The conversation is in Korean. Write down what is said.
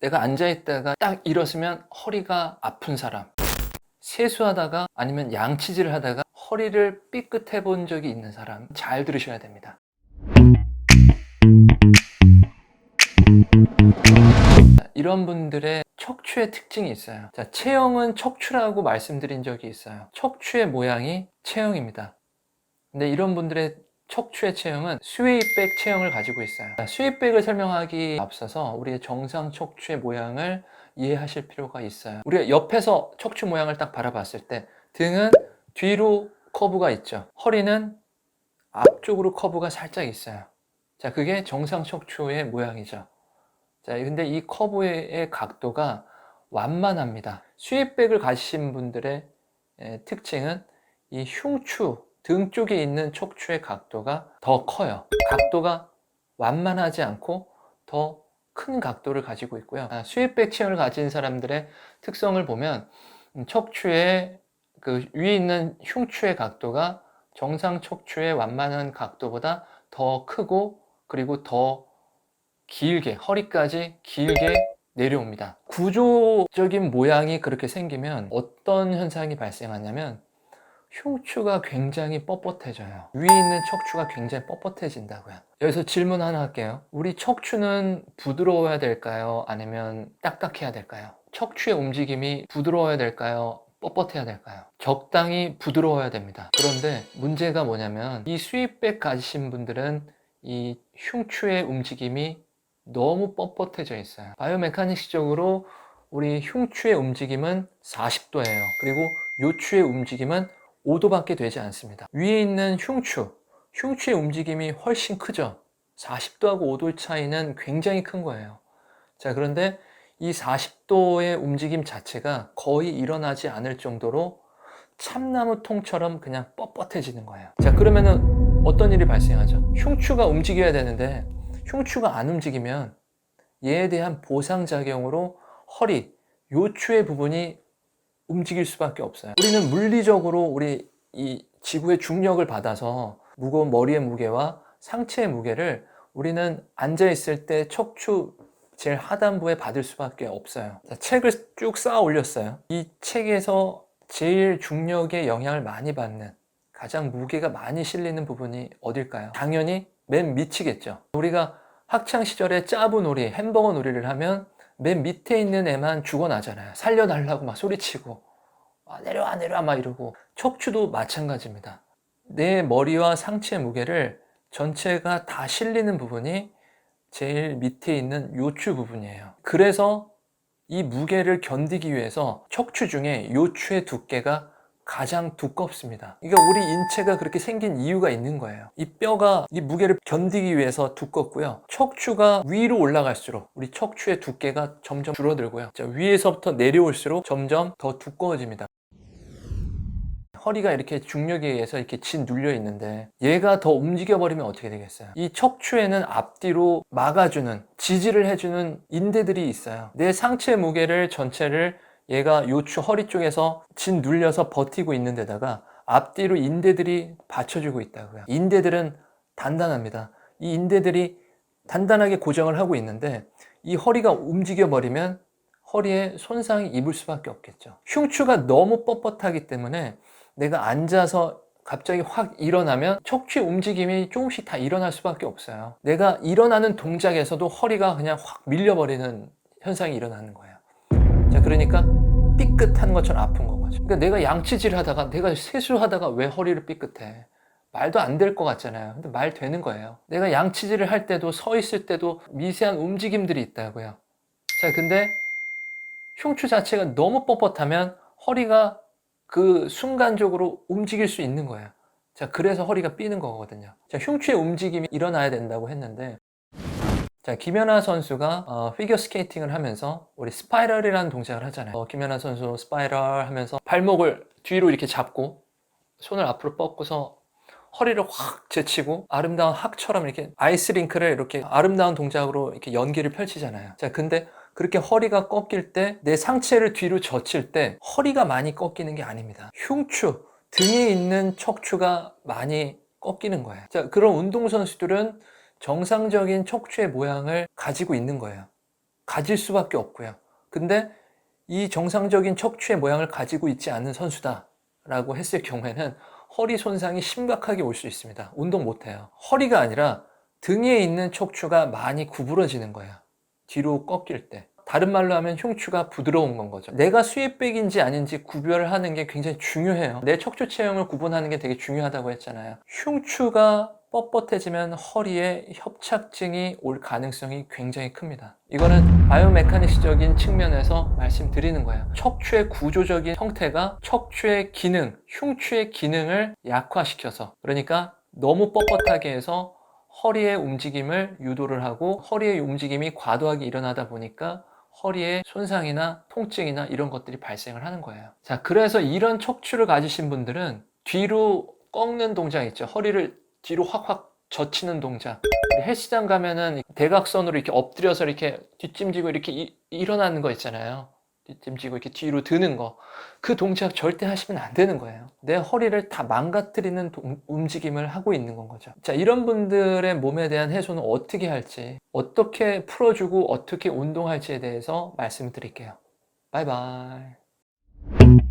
내가 앉아있다가 딱 일어서면 허리가 아픈 사람. 세수하다가 아니면 양치질을 하다가 허리를 삐끗해 본 적이 있는 사람. 잘 들으셔야 됩니다. 이런 분들의 척추의 특징이 있어요. 자, 체형은 척추라고 말씀드린 적이 있어요. 척추의 모양이 체형입니다. 근데 이런 분들의 척추의 체형은 스웨이백 체형을 가지고 있어요. 자, 스웨이백을 설명하기 앞서서 우리의 정상 척추의 모양을 이해하실 필요가 있어요. 우리가 옆에서 척추 모양을 딱 바라봤을 때 등은 뒤로 커브가 있죠. 허리는 앞쪽으로 커브가 살짝 있어요. 자, 그게 정상 척추의 모양이죠. 자, 근데 이 커브의 각도가 완만합니다. 스윗백을 가지신 분들의 에, 특징은 이 흉추, 등 쪽에 있는 척추의 각도가 더 커요. 각도가 완만하지 않고 더 큰 각도를 가지고 있고요. 아, 스윗백 체형을 가진 사람들의 특성을 보면 음, 척추의 그 위에 있는 흉추의 각도가 정상 척추의 완만한 각도보다 더 크고 그리고 더 길게 허리까지 길게 내려옵니다. 구조적인 모양이 그렇게 생기면 어떤 현상이 발생하냐면 흉추가 굉장히 뻣뻣해져요. 위에 있는 척추가 굉장히 뻣뻣해진다고요. 여기서 질문 하나 할게요. 우리 척추는 부드러워야 될까요? 아니면 딱딱해야 될까요? 척추의 움직임이 부드러워야 될까요? 뻣뻣해야 될까요? 적당히 부드러워야 됩니다. 그런데 문제가 뭐냐면 이 수입백 가지신 분들은 이 흉추의 움직임이 너무 뻣뻣해져 있어요. 바이오메카닉식적으로 우리 흉추의 움직임은 40도예요. 그리고 요추의 움직임은 5도밖에 되지 않습니다. 위에 있는 흉추, 흉추의 움직임이 훨씬 크죠. 40도하고 5도 차이는 굉장히 큰 거예요. 자, 그런데 이 40도의 움직임 자체가 거의 일어나지 않을 정도로 참나무 통처럼 그냥 뻣뻣해지는 거예요. 자, 그러면은 어떤 일이 발생하죠? 흉추가 움직여야 되는데 흉추가 안 움직이면 얘에 대한 보상작용으로 허리, 요추의 부분이 움직일 수밖에 없어요. 우리는 물리적으로 우리 이 지구의 중력을 받아서 무거운 머리의 무게와 상체의 무게를 우리는 앉아 있을 때 척추 제일 하단부에 받을 수밖에 없어요. 자, 책을 쭉 쌓아 올렸어요. 이 책에서 제일 중력의 영향을 많이 받는 가장 무게가 많이 실리는 부분이 어딜까요? 당연히 맨 밑이겠죠. 우리가 학창 시절에 짜부 놀이, 햄버거 놀이를 하면 맨 밑에 있는 애만 죽어나잖아요. 살려달라고 막 소리치고 아, 내려와 내려와 막 이러고 척추도 마찬가지입니다. 내 머리와 상체의 무게를 전체가 다 실리는 부분이 제일 밑에 있는 요추 부분이에요. 그래서 이 무게를 견디기 위해서 척추 중에 요추의 두께가 가장 두껍습니다. 그러니까 우리 인체가 그렇게 생긴 이유가 있는 거예요. 이 뼈가 이 무게를 견디기 위해서 두껍고요. 척추가 위로 올라갈수록 우리 척추의 두께가 점점 줄어들고요. 자, 위에서부터 내려올수록 점점 더 두꺼워집니다. 허리가 이렇게 중력에 의해서 이렇게 진 눌려 있는데 얘가 더 움직여 버리면 어떻게 되겠어요? 이 척추에는 앞뒤로 막아주는 지지를 해주는 인대들이 있어요. 내 상체 무게를 전체를 얘가 요추 허리 쪽에서 진 눌려서 버티고 있는 데다가 앞뒤로 인대들이 받쳐주고 있다고요. 인대들은 단단합니다. 이 인대들이 단단하게 고정을 하고 있는데 이 허리가 움직여 버리면 허리에 손상이 입을 수밖에 없겠죠. 흉추가 너무 뻣뻣하기 때문에 내가 앉아서 갑자기 확 일어나면 척추의 움직임이 조금씩 다 일어날 수밖에 없어요. 내가 일어나는 동작에서도 허리가 그냥 확 밀려버리는 현상이 일어나는 거예요. 자, 그러니까 삐끗한 것처럼 아픈 거죠. 그러니까 내가 양치질 하다가, 내가 세수하다가 왜 허리를 삐끗해? 말도 안 될 것 같잖아요. 근데 말 되는 거예요. 내가 양치질을 할 때도 서 있을 때도 미세한 움직임들이 있다고요. 자, 근데 흉추 자체가 너무 뻣뻣하면 허리가 그 순간적으로 움직일 수 있는 거예요. 자, 그래서 허리가 삐는 거거든요. 자, 흉추의 움직임이 일어나야 된다고 했는데, 자, 김연아 선수가 어, 피겨 스케이팅을 하면서 우리 스파이럴이라는 동작을 하잖아요. 어, 김연아 선수 스파이럴 하면서 발목을 뒤로 이렇게 잡고 손을 앞으로 뻗고서 허리를 확 제치고 아름다운 학처럼 이렇게 아이스링크를 이렇게 아름다운 동작으로 이렇게 연기를 펼치잖아요. 자, 근데 그렇게 허리가 꺾일 때 내 상체를 뒤로 젖힐 때 허리가 많이 꺾이는 게 아닙니다. 흉추, 등에 있는 척추가 많이 꺾이는 거예요. 자, 그런 운동선수들은 정상적인 척추의 모양을 가지고 있는 거예요. 가질 수밖에 없고요. 근데 이 정상적인 척추의 모양을 가지고 있지 않은 선수다라고 했을 경우에는 허리 손상이 심각하게 올 수 있습니다. 운동 못 해요. 허리가 아니라 등에 있는 척추가 많이 구부러지는 거예요. 뒤로 꺾일 때. 다른 말로 하면 흉추가 부드러운 건 거죠. 내가 수입백인지 아닌지 구별을 하는 게 굉장히 중요해요. 내 척추 체형을 구분하는 게 되게 중요하다고 했잖아요. 흉추가 뻣뻣해지면 허리에 협착증이 올 가능성이 굉장히 큽니다. 이거는 바이오메카니스적인 측면에서 말씀드리는 거예요. 척추의 구조적인 형태가 척추의 기능, 흉추의 기능을 약화시켜서 그러니까 너무 뻣뻣하게 해서 허리의 움직임을 유도를 하고 허리의 움직임이 과도하게 일어나다 보니까 허리에 손상이나 통증이나 이런 것들이 발생을 하는 거예요. 자, 그래서 이런 척추를 가지신 분들은 뒤로 꺾는 동작 있죠. 허리를 뒤로 확확 젖히는 동작. 헬스장 가면은 대각선으로 이렇게 엎드려서 이렇게 뒷짐지고 이렇게 이- 일어나는 거 있잖아요. 뒷짐지고 이렇게 뒤로 드는 거. 그 동작 절대 하시면 안 되는 거예요. 내 허리를 다 망가뜨리는 동- 움직임을 하고 있는 건 거죠. 자, 이런 분들의 몸에 대한 해소는 어떻게 할지, 어떻게 풀어주고 어떻게 운동할지에 대해서 말씀을 드릴게요. 바이바이.